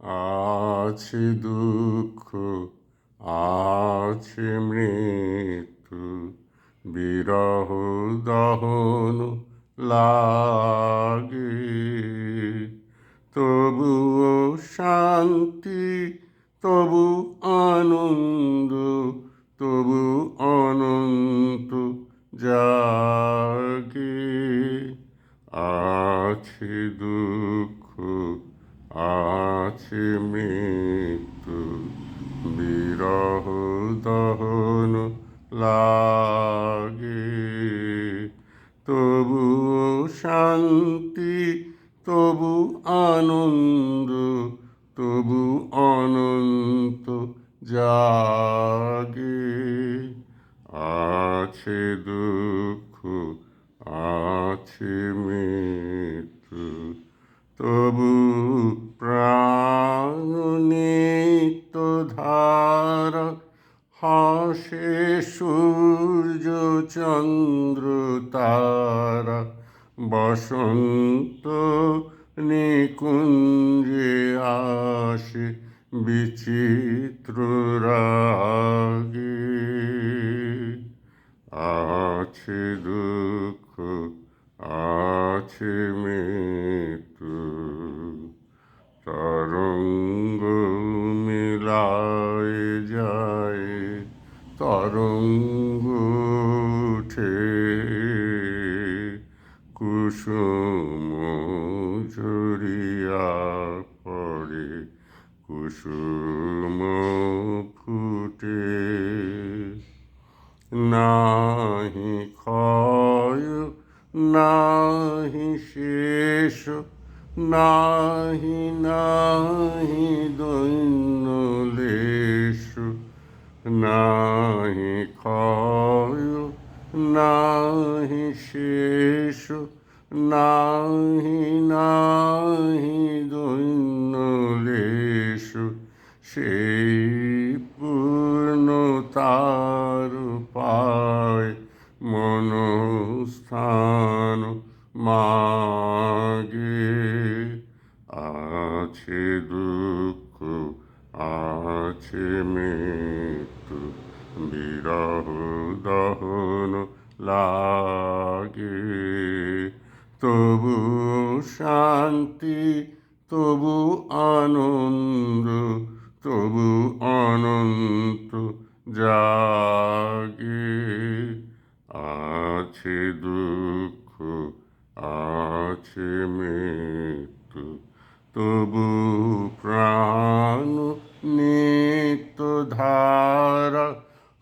আছে দুঃখ, আছে মৃত্যু, বিরহ দহন লাগে। তবুও শান্তি, তবু আনন্দ, তবু অনন্ত জাগে। আছে দুঃখ আছে মৃত্যু, বিরহ দহন লাগে। তবু শান্তি, তবু আনন্দ, তবু অনন্ত জাগে। আছে দুঃখ, আছে মৃত্যু তবু প্রাণ নিত্য ধারা হাসে সূর্য চন্দ্র তারা। বসন্ত নিকুঞ্জে আসে বিচিত্র রাগে। আছে দুঃখ, আছে মৃত্যু ঝরিয়া পড়ে কুসুম ফুটে। নাহি ক্ষয় নাহি শেষ নাহি নাহি দৈন্যলেশ নাহি নাহি দৈন্যলেশ, সেই পূর্ণতার পায় মনস্থান মাগে। আছে দুঃখ, আছে মৃত্যু, বিরহ দহন লাগে। তবু শান্তি, তবু আনন্দ, তবু অনন্ত জাগে। আছে দুঃখ, আছে মৃত্যু, তবু প্রাণ নিত্য ধারা,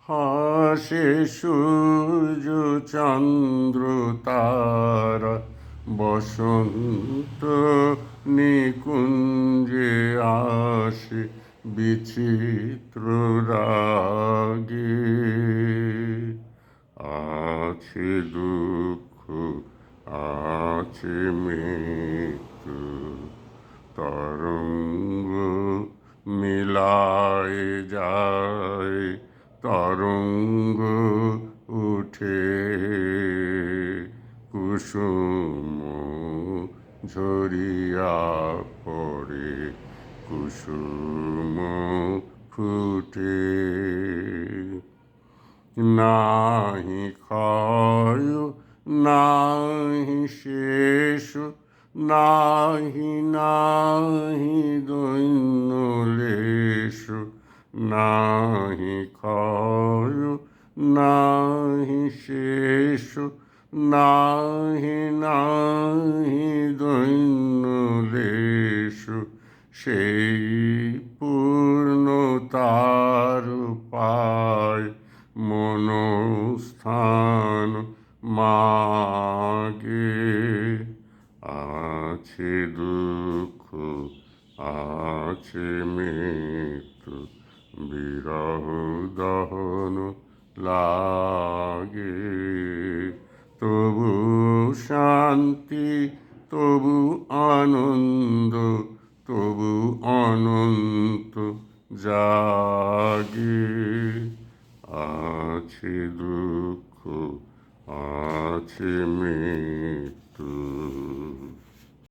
হাসে সূর্য চন্দ্র তারা। বসন্ত নিকুঞ্জে আসে বিচিত্র রাগে। আছে দুঃখ, আছে মৃত্যু, তরঙ্গ মিলায় যায়, তরঙ্গ উঠে। কুসুম ঝরিয়া পড়ে কুসুম ফুটে। নাহি ক্ষয়, নাহি শেষ, নাহি নাহি দৈন্যলেশ নাহি ক্ষয়, নাহি শেষ, নাহি নাহি মনস্থান মাগে। আছে দুঃখ আছে মৃত্যু বিরহ দহন লাগে। তবু শান্তি তবু আছে দুঃখ আছে মৃত্যু